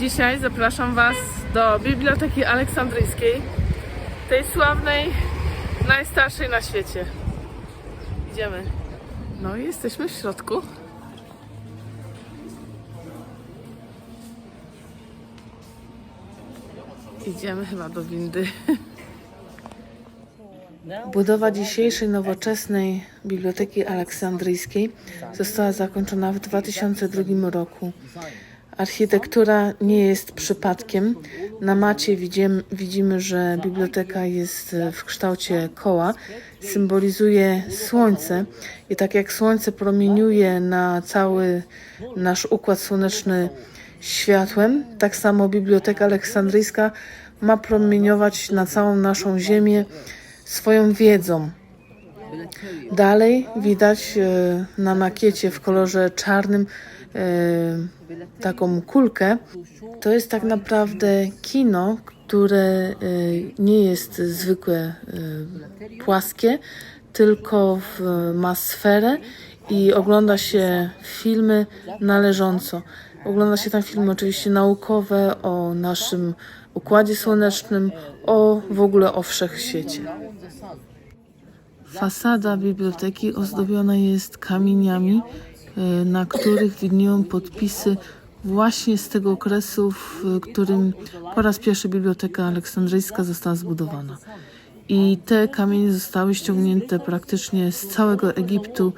Dzisiaj zapraszam Was do Biblioteki Aleksandryjskiej, tej sławnej, najstarszej na świecie. Idziemy. No i jesteśmy w środku. Idziemy chyba do windy. Budowa dzisiejszej nowoczesnej Biblioteki Aleksandryjskiej została zakończona w 2002 roku. Architektura nie jest przypadkiem. Na macie widzimy, widzimy, że biblioteka jest w kształcie koła. Symbolizuje słońce i tak jak słońce promieniuje na cały nasz układ słoneczny światłem, tak samo Biblioteka Aleksandryjska ma promieniować na całą naszą Ziemię swoją wiedzą. Dalej widać e, na makiecie w kolorze czarnym e, taką kulkę. To jest tak naprawdę kino, które e, nie jest zwykłe płaskie, tylko ma sferę i ogląda się filmy należąco. Ogląda się tam filmy oczywiście naukowe o naszym układzie słonecznym, o w ogóle o wszechświecie. Fasada biblioteki ozdobiona jest kamieniami, e, na których widnieją podpisy właśnie z tego okresu, w którym po raz pierwszy Biblioteka Aleksandryjska została zbudowana. I te kamienie zostały ściągnięte praktycznie z całego Egiptu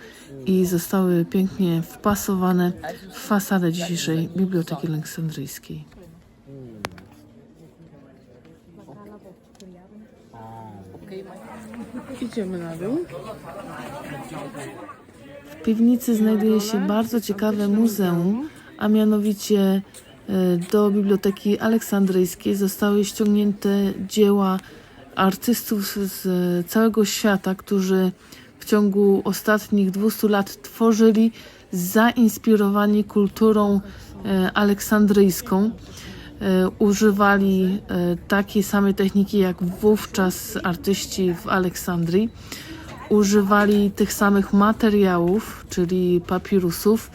i zostały pięknie wpasowane w fasadę dzisiejszej Biblioteki Aleksandryjskiej. Idziemy na dół. W piwnicy znajduje się bardzo ciekawe muzeum, a mianowicie e, do Biblioteki Aleksandryjskiej zostały ściągnięte dzieła artystów z całego świata, którzy w ciągu ostatnich 200 lat tworzyli zainspirowani kulturą e, aleksandryjską. E, Używali e, takiej samej techniki jak wówczas artyści w Aleksandrii. Używali tych samych materiałów, czyli papirusów.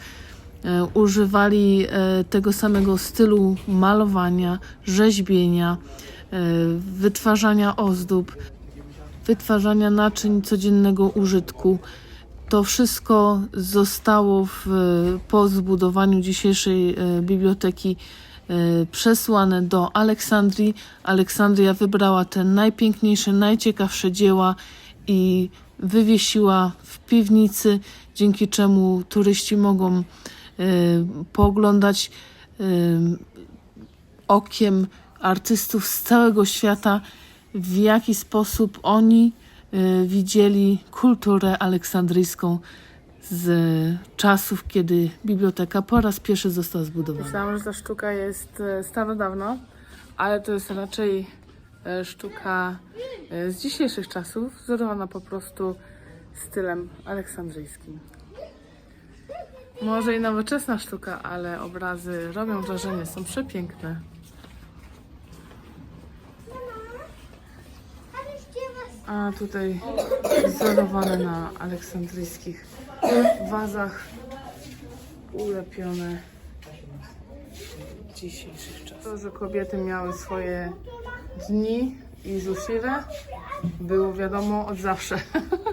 E, Używali tego samego stylu malowania, rzeźbienia, wytwarzania ozdób, wytwarzania naczyń codziennego użytku. To wszystko zostało w, po zbudowaniu dzisiejszej biblioteki przesłane do Aleksandrii. Aleksandria wybrała te najpiękniejsze, najciekawsze dzieła i wywiesiła w piwnicy, dzięki czemu turyści mogą e, pooglądać e, okiem artystów z całego świata, w jaki sposób oni y, widzieli kulturę aleksandryjską z czasów, kiedy biblioteka po raz pierwszy została zbudowana. Myślałam, że ta sztuka jest e, starodawna, ale to jest raczej e, sztuka e, z dzisiejszych czasów, wzorowana po prostu stylem aleksandryjskim. Może i nowoczesna sztuka, ale obrazy robią wrażenie, są przepiękne. A tutaj wzorowane na aleksandryjskich wazach, ulepione dzisiejszych czasach. To, że kobiety miały swoje dni i zusiwe, było wiadomo od zawsze.